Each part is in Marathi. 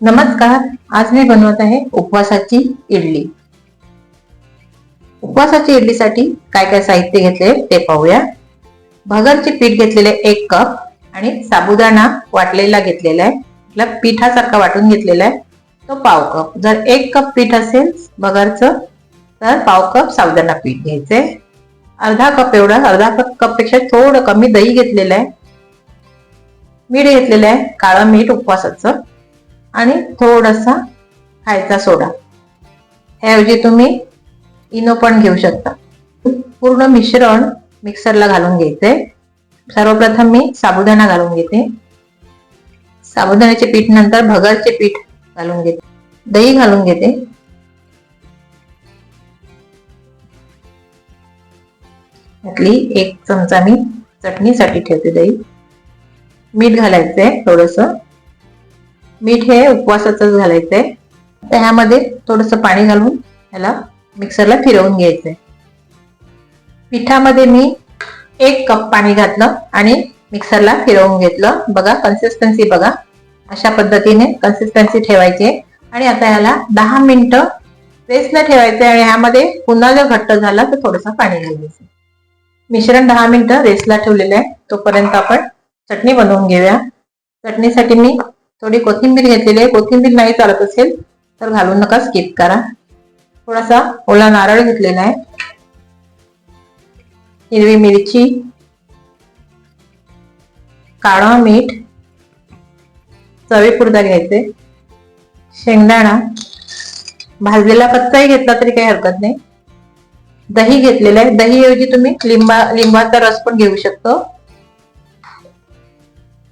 नमस्कार आज मी बनवत आहे उपवासाची इडली. उपवासाची इडलीसाठी काय काय साहित्य घेतले ते पाहूया. भगरचे पीठ घेतलेले एक कप आणि साबुदाणा वाटलेला घेतलेला आहे. आपला पिठासारखा वाटून घेतलेला आहे. तो पाव कप. जर एक कप पीठ असेल भगरचं तर पाव कप साबुदाणा पीठ घ्यायचे. अर्धा कप एवढा अर्धा कप कपपेक्षा थोडं कमी दही घेतलेलं आहे. मीठ घेतलेलं आहे काळं मीठ उपवासाचं. आणि थोडासा खायचा सोडा. ह्याऐवजी तुम्ही इनो पण घेऊ शकता. पूर्ण मिश्रण मिक्सरला घालून घ्यायचंय सर्वप्रथम मी साबुदाणा घालून घेते. साबुदाण्याचे पीठ नंतर भगरचे पीठ घालून घेते. दही घालून घेते. यातली एक चमचा मी चटणीसाठी ठेवते दही. मीठ घालायचंय थोडंसं. मीठ हे उपवासाचंच घालायचंय. तर ह्यामध्ये थोडस पाणी घालून ह्याला मिक्सरला फिरवून घ्यायचंय. पिठामध्ये मी एक कप पाणी घातलं आणि मिक्सरला फिरवून घेतलं. बघा कन्सिस्टन्सी बघा. अशा पद्धतीने कन्सिस्टन्सी ठेवायची आणि आता ह्याला दहा मिनिटं रेस्टला ठेवायचं आणि ह्यामध्ये पुन्हा जर घट्ट झाला तर थोडंसं पाणी घालायचं मिश्रण दहा मिनिटं रेस्टला ठेवलेलं आहे. तोपर्यंत आपण चटणी बनवून घेऊया. चटणीसाठी मी थोडी कोथिंबीर घेतलेली आहे. कोथिंबीर नाही चालत असेल तर घालू नका स्किप करा. थोडासा ओला नारळ घेतलेला आहे. हिरवी मिरची काळं मीठ चवीपुरता घ्यायचे. शेंगदाणा भाजलेला कच्चाही घेतला तरी काही हरकत नाही. दही घेतलेलं आहे. दही ऐवजी तुम्ही लिंबा लिंबाचा रस पण घेऊ शकतो.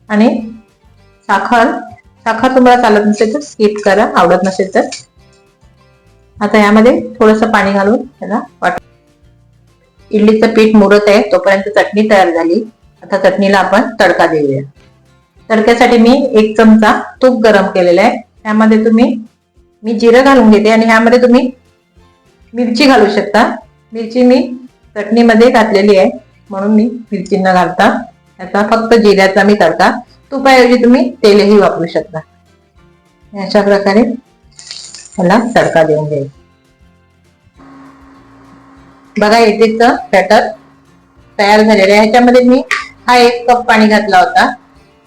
आणि साखर. शाखा तुम्हाला चालत नसेल तर स्किप करा. आवडत नसेल तर. आता यामध्ये थोडंसं पाणी घालून त्याला वाट इडलीचं पीठ मुरत आहे तोपर्यंत चटणी तयार झाली. आता चटणीला आपण तडका देऊया. तडक्यासाठी मी एक चमचा तूप गरम केलेला आहे. त्यामध्ये तुम्ही मी जिरं घालून घेते आणि ह्यामध्ये तुम्ही मिरची घालू शकता. मिरची मी चटणीमध्ये घातलेली आहे. म्हणून मी मिरची न घालता. याचा फक्त जिऱ्याचा मी तडका तुपाऐवजी तुम्ही तेलही वापरू शकता. अशा प्रकारे त्याला तडका देऊन घ्यायचा बघा इथे बॅटर तयार झालेलं आहे. ह्याच्यामध्ये मी हा एक कप पाणी घातला होता.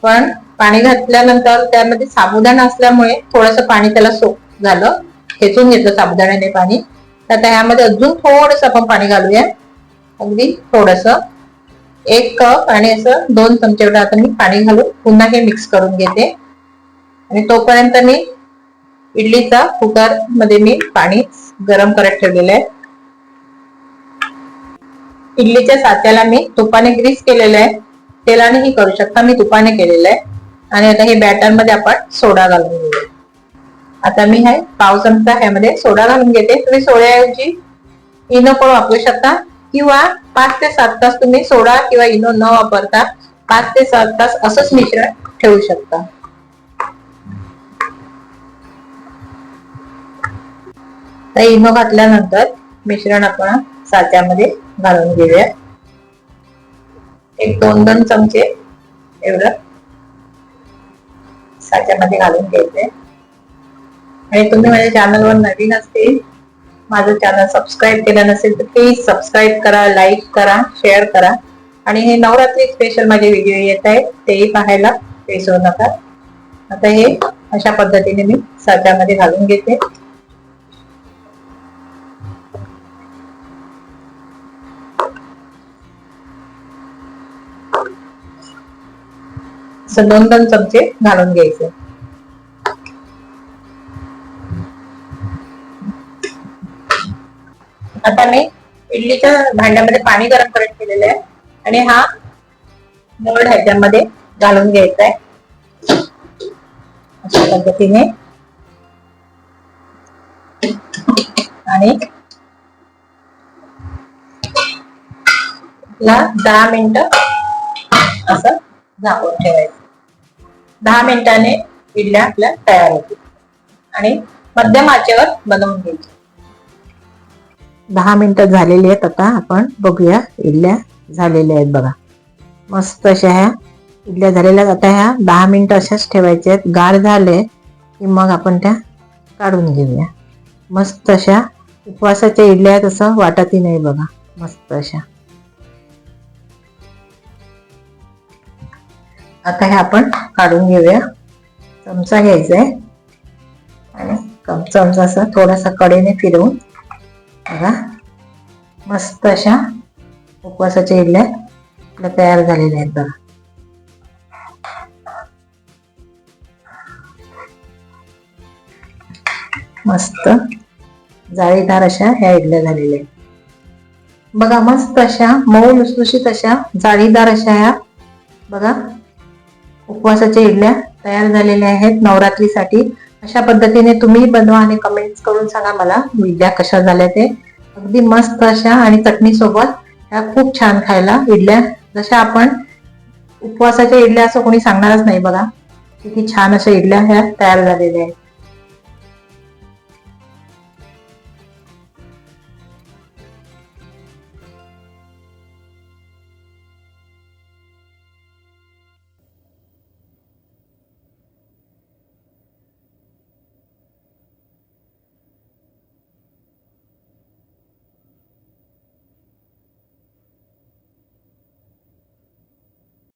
पण पाणी घातल्यानंतर त्यामध्ये साबुदाणा असल्यामुळे थोडस पाणी त्याला सोप झालं. खेचून घेतलं साबुदाण्याने पाणी. तर आता ह्यामध्ये अजून थोडस आपण पाणी घालूया. अगदी थोडस. एक कप आणि असं दोन चमचे एवढं आता मी पाणी घालून पुन्हा हे मिक्स करून घेते. आणि तोपर्यंत मी इडलीचा कुकरमध्ये मी पाणी गरम करत ठेवलेलं आहे. इडलीच्या साच्याला मी तुपाने ग्रीस केलेलं आहे. तेलानेही करू शकता मी तुपाने केलेलं आहे. आणि आता हे बॅटरमध्ये आपण सोडा घालून घेऊया. आता मी हे पाव चमचा ह्यामध्ये सोडा घालून घेते. तुम्ही सोड्याऐवजी इनो पण वापरू शकता. किंवा पाच ते सात तास तुम्ही सोडा किंवा इनो न वापरता पाच ते सात तास असंच मिश्रण ठेवू शकता. तर इनो घातल्यानंतर मिश्रण आपण साच्यामध्ये घालून घेऊया. एक दोन दोन चमचे एवढं साच्यामध्ये घालून घ्यायचंय आणि तुम्ही माझ्या चॅनलवर नवीन असतील माझं चॅनल सबस्क्राईब केलं नसेल तर प्लीज सबस्क्राईब करा लाईक करा शेअर करा. आणि हे नवरात्री स्पेशल माझे व्हिडिओ येत आहेत तेही पाहायला विसरू नका. आता हे अशा पद्धतीने मी साच्यामध्ये घालून घेते. असं दोन दोन चमचे घालून घ्यायचे. इडलीच्या भांड्यामध्ये पाणी गरम करत केलेलं आहे. आणि हा मोड ह्याच्यामध्ये घालून घ्यायचा आहे. अशा पद्धतीने. आणि दहा मिनिट असं झाकून ठेवायचं. दहा मिनिटाने इडल्या आपल्या तयार होतील. आणि मध्यम आचेवर बनवून घ्यायची. दहा मिनिटं झालेली आहेत आता आपण बघूया इडल्या झालेल्या आहेत बघा. मस्त अशा ह्या इडल्या झालेल्या आहेत. आता ह्या दहा मिनिटं अशाच ठेवायच्या आहेत. गार झाले की मग आपण त्या काढून घेऊया. मस्त अशा उपवासाच्या इडल्या आहेत असं वाटतही नाही बघा. मस्त अशा. आता ह्या आपण काढून घेऊया. चमचा घ्यायचा आहे आणि चमचा असा थोडासा कडेने फिरवून बघा. मस्त अशा उपवासाच्या इडल्या आपल्या तयार झालेल्या आहेत बघा. मस्त जाळीदार अशा ह्या इडल्या झालेल्या आहेत. बघा मस्त अशा मऊ लुसलुशीत अशा जाळीदार अशा ह्या बघा. उपवासाच्या इडल्या तयार झालेल्या आहेत नवरात्रीसाठी. अशा पद्धतीने तुम्ही बनवा आणि कमेंट्स करून सांगा मला इडल्या कशा झाल्या ते. अगदी मस्त अशा आणि चटणी सोबत ह्या खूप छान खायला इडल्या. जशा आपण उपवासाच्या इडल्या असं कोणी सांगणारच नाही बघा. किती छान अशा इडल्या ह्या तयार झालेल्या आहेत.